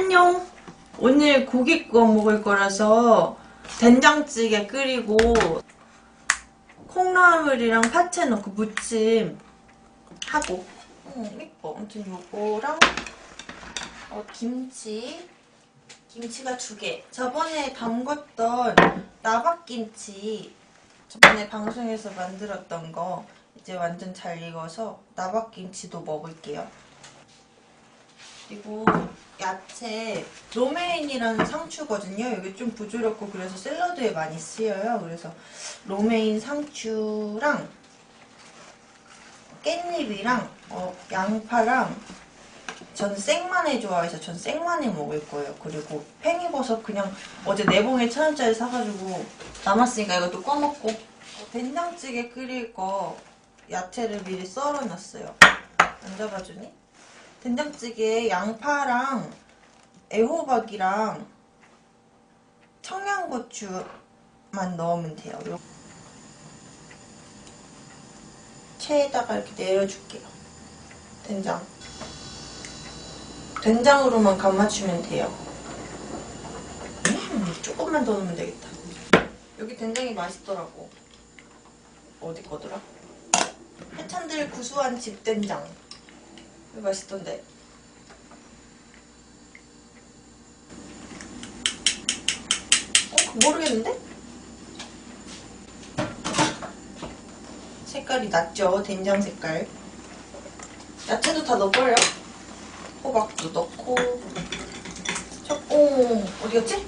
안녕. 오늘 고기 구워 먹을 거라서 된장찌개 끓이고 콩나물이랑 파채 넣고 무침 하고. 음, 이뻐. 아무튼 요거랑 어, 김치. 김치가 두 개. 저번에 담궜던 나박김치. 저번에 방송에서 만들었던 거 이제 완전 잘 익어서 나박김치도 먹을게요. 그리고 야채 로메인이라는 상추거든요. 여기 좀 부드럽고 그래서 샐러드에 많이 쓰여요. 그래서 로메인 상추랑 깻잎이랑 어, 양파랑 전 생마늘 좋아해서 전 생마늘 먹을 거예요. 그리고 팽이버섯 그냥 어제 네봉에 천 원짜리 사가지고 남았으니까 이것도 꺼먹고 어, 된장찌개 끓일 거 야채를 미리 썰어놨어요. 안 잡아주니? 된장찌개에 양파랑 애호박이랑 청양고추만 넣으면 돼요. 요- 체에다가 이렇게 내려줄게요. 된장. 된장으로만 간 맞추면 돼요. 음, 조금만 더 넣으면 되겠다. 여기 된장이 맛있더라고. 어디 거더라? 해찬들 구수한 집된장. 맛있던데. 어? 모르겠는데? 색깔이 낫죠? 된장 색깔. 야채도 다 넣어버려. 호박도 넣고. 저, 오, 어디 갔지?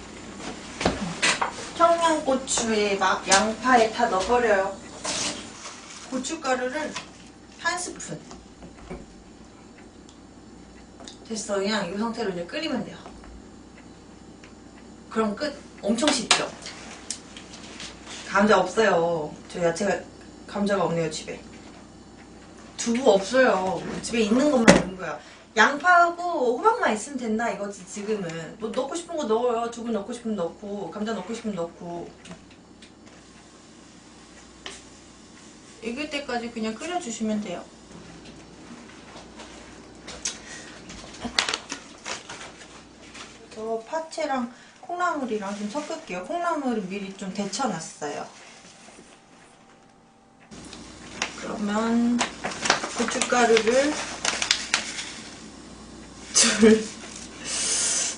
청양고추에 막 양파에 다 넣어버려요. 고춧가루를 한 스푼. 됐어. 그냥 이 상태로 이제 끓이면 돼요. 그럼 끝. 엄청 쉽죠? 감자 없어요. 저 야채가, 감자가 없네요, 집에. 두부 없어요. 집에 있는 것만 넣은 거야. 양파하고 호박만 있으면 된다 이거지, 지금은. 뭐 넣고 싶은 거 넣어요. 두부 넣고 싶으면 넣고, 감자 넣고 싶으면 넣고. 익을 때까지 그냥 끓여주시면 돼요. 저 파채랑 콩나물이랑 좀 섞을게요. 콩나물을 미리 좀 데쳐놨어요. 그러면 고춧가루를 둘,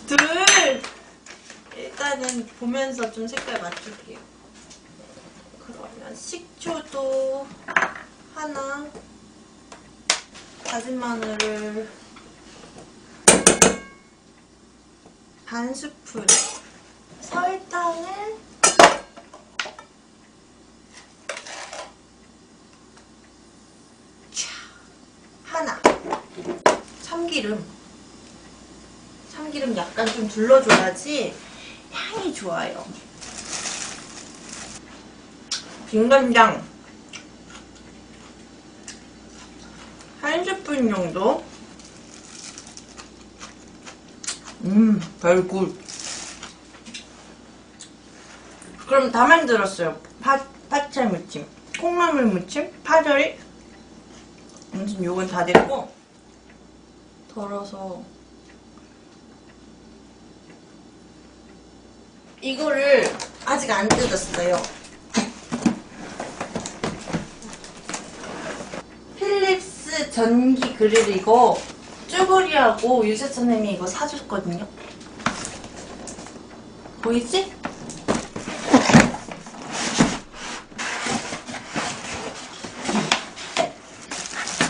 둘! 일단은 보면서 좀 색깔 맞출게요. 그러면 식초도 하나, 다진 마늘을 반 스푼, 설탕을 차, 하나, 참기름, 참기름 약간 좀 둘러줘야지 향이 좋아요. 빈간장. 한 스푼 정도. 음, 별굿. 그럼 다 만들었어요. 파, 파채 무침, 콩나물 무침, 파절이. 아무튼 요건 다 됐고 덜어서 이거를 아직 안 뜯었어요. 필립스 전기 그릴 이거 쭈구리하고 유세선님이 이거 사줬거든요. 보이지?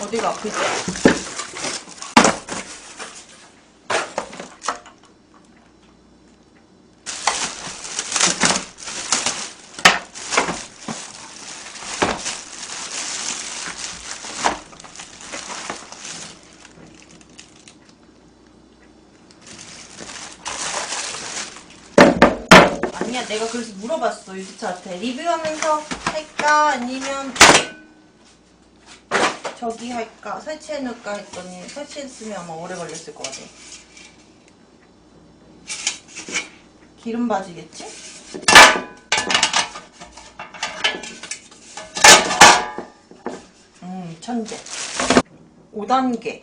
어디가 아프지? 아니야, 내가 그래서 물어봤어, 유지차한테. 리뷰하면서 할까? 아니면 저기 할까? 설치해 놓을까? 했더니 설치했으면 아마 오래 걸렸을 것 같아. 기름 바지겠지? 음, 천재. 5단계.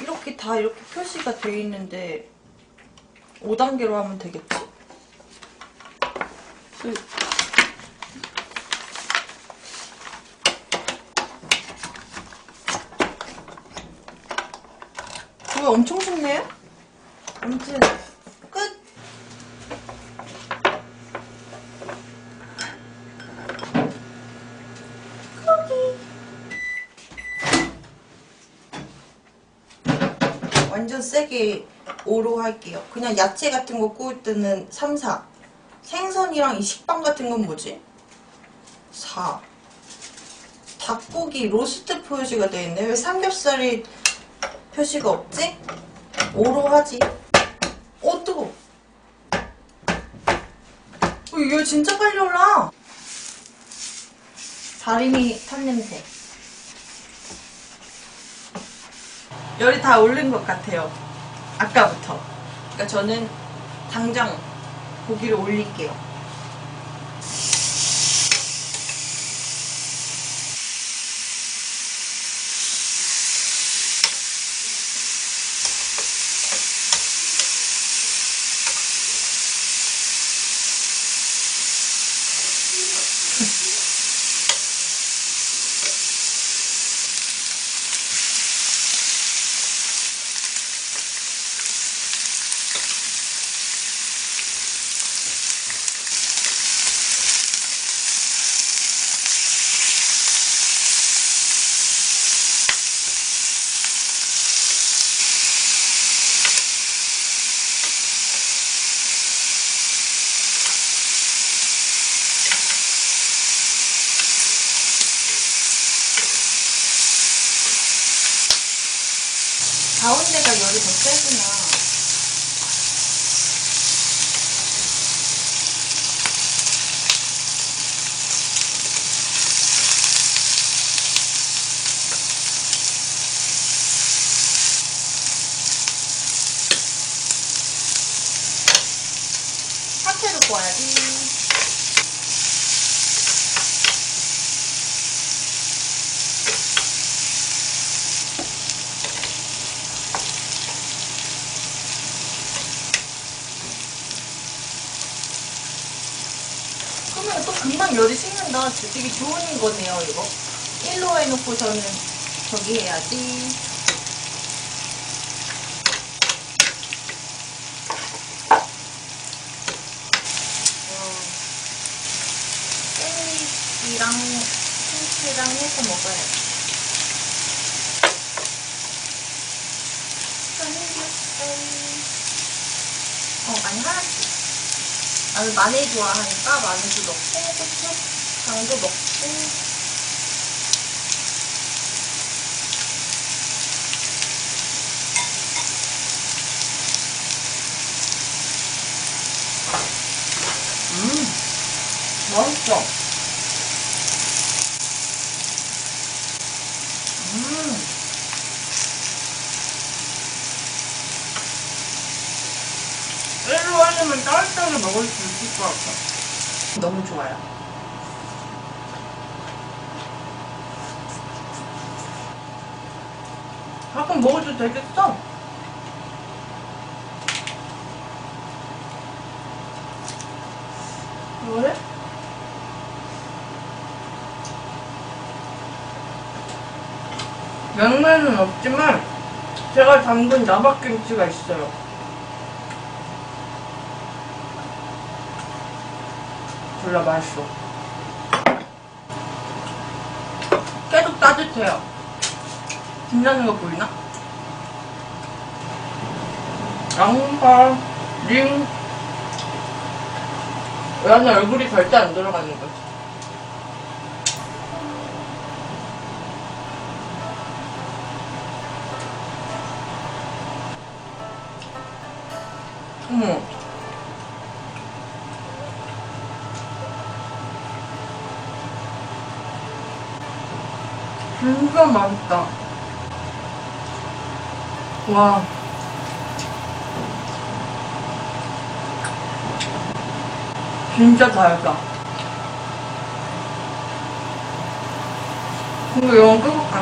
이렇게 다 이렇게 표시가 돼 있는데 5단계로 하면 되겠지? 그- 그거 엄청 쉽네요? 아무튼 끝! 완전 세게 5로 할게요. 그냥 야채 같은 거 구울 때는 3, 4. 생선이랑 이 식빵 같은 건 뭐지? 4. 닭고기 로스트 표시가 되어 있네. 왜 삼겹살이 표시가 없지? 5로 하지. 어, 뜨거. 어, 이거 진짜 빨리 올라. 다리미 탄 냄새. 열이 다 오른 것 같아요. 아까부터. 그러니까 저는 당장 고기를 올릴게요. 가운데가 열이 더 세구나. 파채를 구워야지. 그러면 또 금방 열이 식는다. 되게 좋은 거네요, 이거. 1로 해놓고서는 저기 해야지. 깻잎이랑 김치랑 해서 먹어야지. 어, 아니, 하나씩. 나는 마늘 좋아하니까 마늘도 넣고 고추, 당도 넣고. 음 맛있어. 음 하려면 따뜻하게 먹을 수 있을 것 같아. 너무 좋아요. 가끔 먹어도 되겠어? 그래? 양면은 없지만 제가 담근 나박김치가 있어요. 졸라 맛있어. 계속 따뜻해요. 빛나는 거 보이나? 양파, 링. 나는 얼굴이 절대 안 들어가는 거지. 어머. 진짜 맛있다. 와. 진짜 달다. 이거 영어 끄볼까?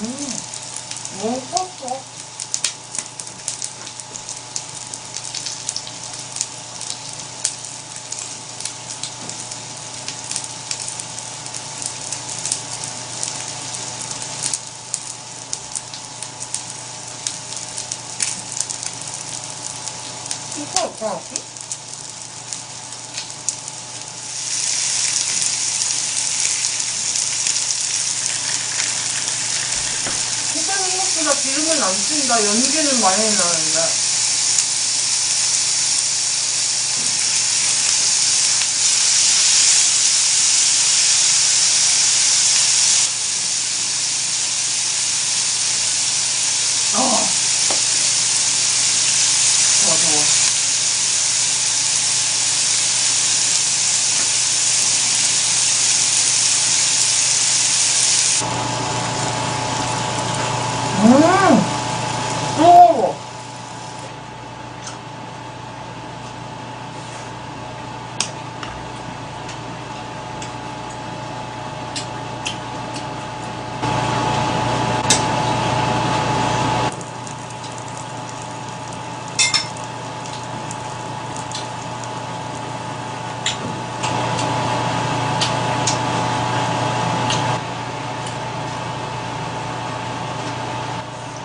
음, 너 혹시? 진짜 생각보다 기름은 안 찐다. 연기는 많이 나는데. 어. 좋아, 좋아. 음! 오!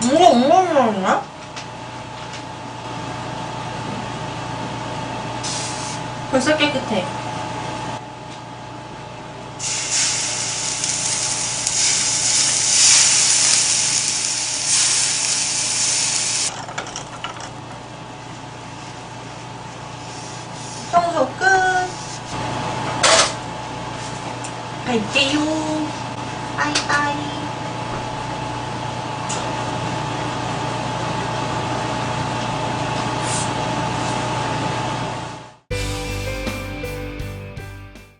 이게 맛있네? 벌써 깨끗해. 청소 끝. 갈게요.